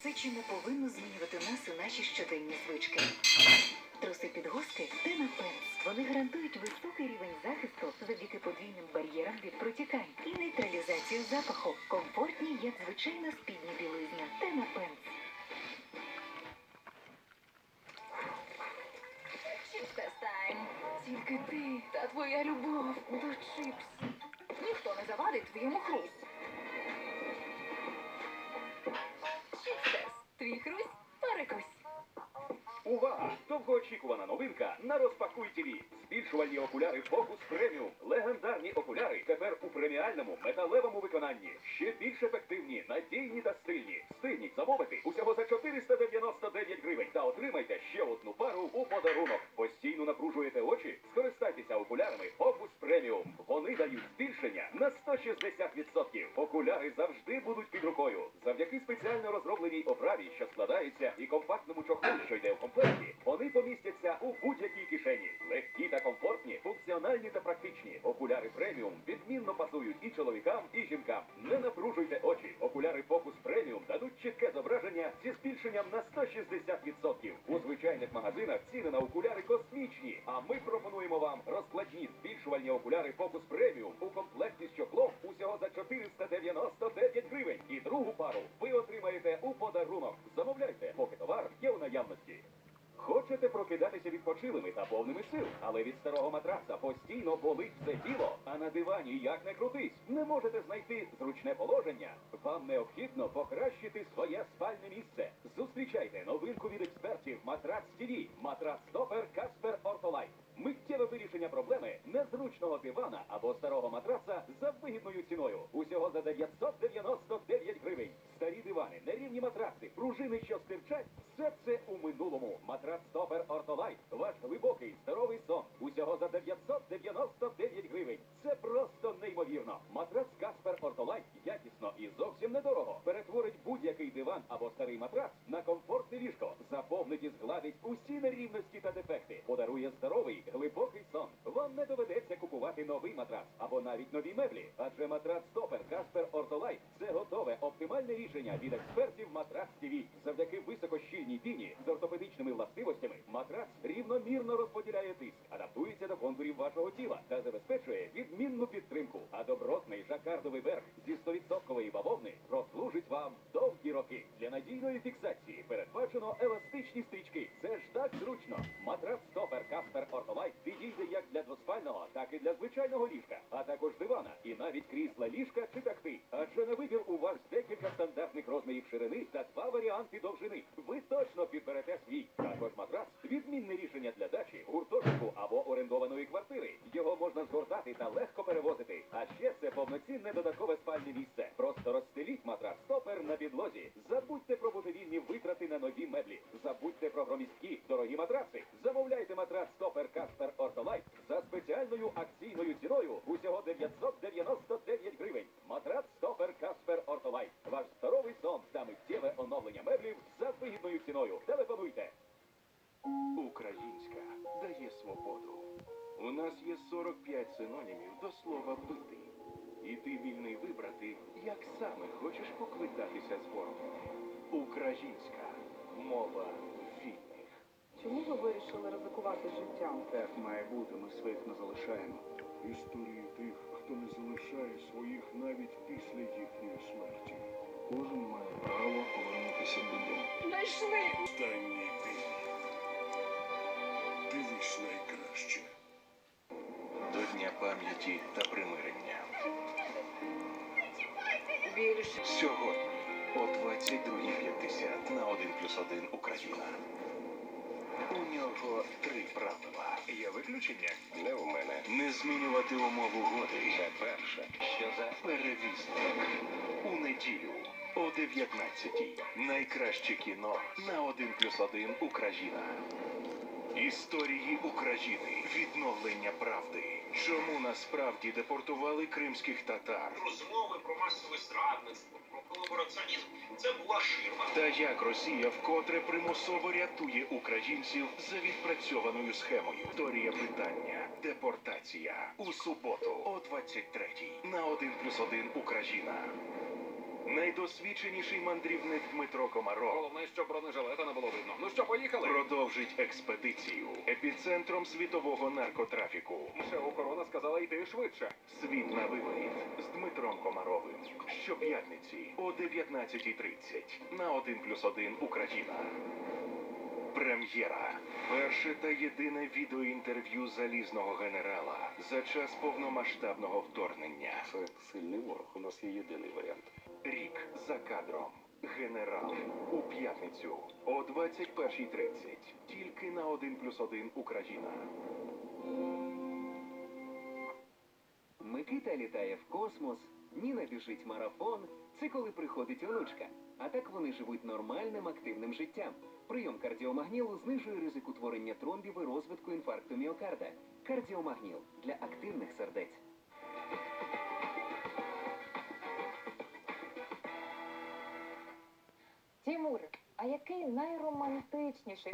Це чи не повинно змінювати нас і наші щоденні звички. Труси підгузки Тена Пенс. Вони гарантують високий рівень захисту завдяки подвійним бар'єрам від протікань і нейтралізацію запаху. Комфортні, як звичайна спідня білизна. Пенс. Чіпсес тайм. Тільки ти та твоя любов до чіпсів. Ніхто не завадить твоєму хрусту. Хрусь перекусь. Увага! Довгоочікувана новинка на розпакуй ТВ. Збільшувальні окуляри Focus Premium. Легендарні окуляри тепер у преміальному металевому виконанні. Ще більш ефективні, надійні та стильні. Встигніть замовити усього за 499 гривень та отримайте ще одну пару у подарунок. 160%. Окуляри завжди будуть під рукою. Завдяки спеціально розробленій оправі, що складається, і компактному чохлу, що йде в комплекті, вони помістяться у будь-якій кишені. Легкі та комфортні, функціональні та практичні. Окуляри преміум відмінно пасують і чоловікам, і жінкам. Не напружуйте очі. Окуляри Focus Premium дадуть чітке зображення зі збільшенням на 160%. У звичайних магазинах ціни на окуляри космічні. А ми пропонуємо вам розкладні збільшувальні окуляри Focus Premium у комплекті з чохлом усього за 499 гривень. І другу пару ви отримаєте у подарунок. Замовляйте, поки товар є у наявності. Хочете прокидатися відпочилими та повними сил, але від старого матраца постійно болить все тіло, а на дивані як не крутись, не можете знайти зручне положення. Вам необхідно покращити своє спальне місце. Зустрічайте новинку від експертів Матрац ТВ. Матрац Стопер Каспер Ортолайт. Миттєве вирішення проблеми незручного дивана або старого матраца за вигідною ціною. Усього за 999 гривень. Старі дивани, нерівні матраци, пружини, що стирчать, все це у минулому. Матрац Стопер Ортолайт. Ваш глибокий здоровий сон. Усього за 999 гривень. Це просто неймовірно. Матрац Каспер Ортолайт якісно і зовсім недорого. Перетворить будь-який диван або старий матрац на комфортне ліжко. Заповнить і згладить усі нерівності та дефекти. Подарує здоровий, глибокий сон. Вам не доведеться купувати новий матрац або навіть нові меблі. Адже матрац Стопер Каспер Ортолайт це готове оптимальне рішення від експертів Матрац ТВ. Завдяки високощільній піні з ортопедичними властивостями матрац рівномірно розподіляє тиск, адаптується до контурів вашого тіла та забезпечує відмінну підтримку. А добротний жакардовий верх зі 100% бавовни прослужить вам довгі роки. Для надійної фіксації передбачено еластичні стрічки. Це ж так зручно. Матрац Стопер Каспер Ортолайт підійде як для двоспального, так і для звичайного ліжка, а також дивана і навіть крісла ліжка чи такти. Адже на вибір у вас декілька стандартних розмірів ширини та два варіанти довжини. Ви точно підберете свій. Також матрац відмінне рішення для дачі, гуртожитку або орендованої квартири. Його можна згортати та легко перевозити. А ще це повноцінне додаткове спальне місце. Просто розстеліть матрац стопер на підлозі. Забудьте про божевільні витрати на нові меблі. Забудьте про громісткі дорогі матраци. Замовляйте матрац стопер Каспер Ортолайт за спеціальною акційною ціною усього 999 гривень. Матрац стопер Каспер Ортолайт. Ваш здоровий сон та миттєве оновлення меблів за вигідною ціною. Телефонуйте. Українська дає свободу. У нас є 45 синонімів до слова бити. І ти вільний вибрати, як саме хочеш поквитатися з ворогом. Українська мова вільних. Чому ви вирішили ризикувати життям? Так має бути, ми своїх не залишаємо. Історії тих, хто не залишає своїх навіть після їхньої смерті. Кожен має право повернутися додому. Знайшли! Останній день. Дивись найкраще. До Дня пам'яті та примирення. 22.50 на 1 плюс 1 Україна. У нього три правила. Є виключення? Не у мене. Не змінювати умов угоди. Це перше. Що за перевізник? У неділю о 19.00. Найкраще кіно на 1 плюс 1 Україна. Історії України. Відновлення правди. Чому насправді депортували кримських татар? розмови про масове зрадництво, про колабораціонізм це була ширма. Та як Росія вкотре примусово рятує українців за відпрацьованою схемою? Історія питання. Депортація. У суботу о 23-й на 1 плюс 1 Україна. Найдосвідченіший мандрівник Дмитро Комаров Головне, що бронежилета не було видно. Ну що, поїхали? продовжить експедицію епіцентром світового наркотрафіку. Ще охорона сказала йти швидше. Світ на виворіт з Дмитром Комаровим. Щоп'ятниці о 19.30 на 1 плюс 1 Україна. Прем'єра. Перше та єдине відеоінтерв'ю залізного генерала за час повномасштабного вторгнення. Це сильний ворог. У нас є єдиний варіант. Рік за кадром. Генерал у п'ятницю о 21.30. Тільки на один плюс один Україна. Микита літає в космос, Ніна біжить марафон. Це коли приходить онучка. А так вони живуть нормальним активним життям. Прийом кардіомагнілу знижує ризик утворення тромбів і розвитку інфаркту міокарда. Кардіомагніл для активних сердець. Тімур, а який найромантичніший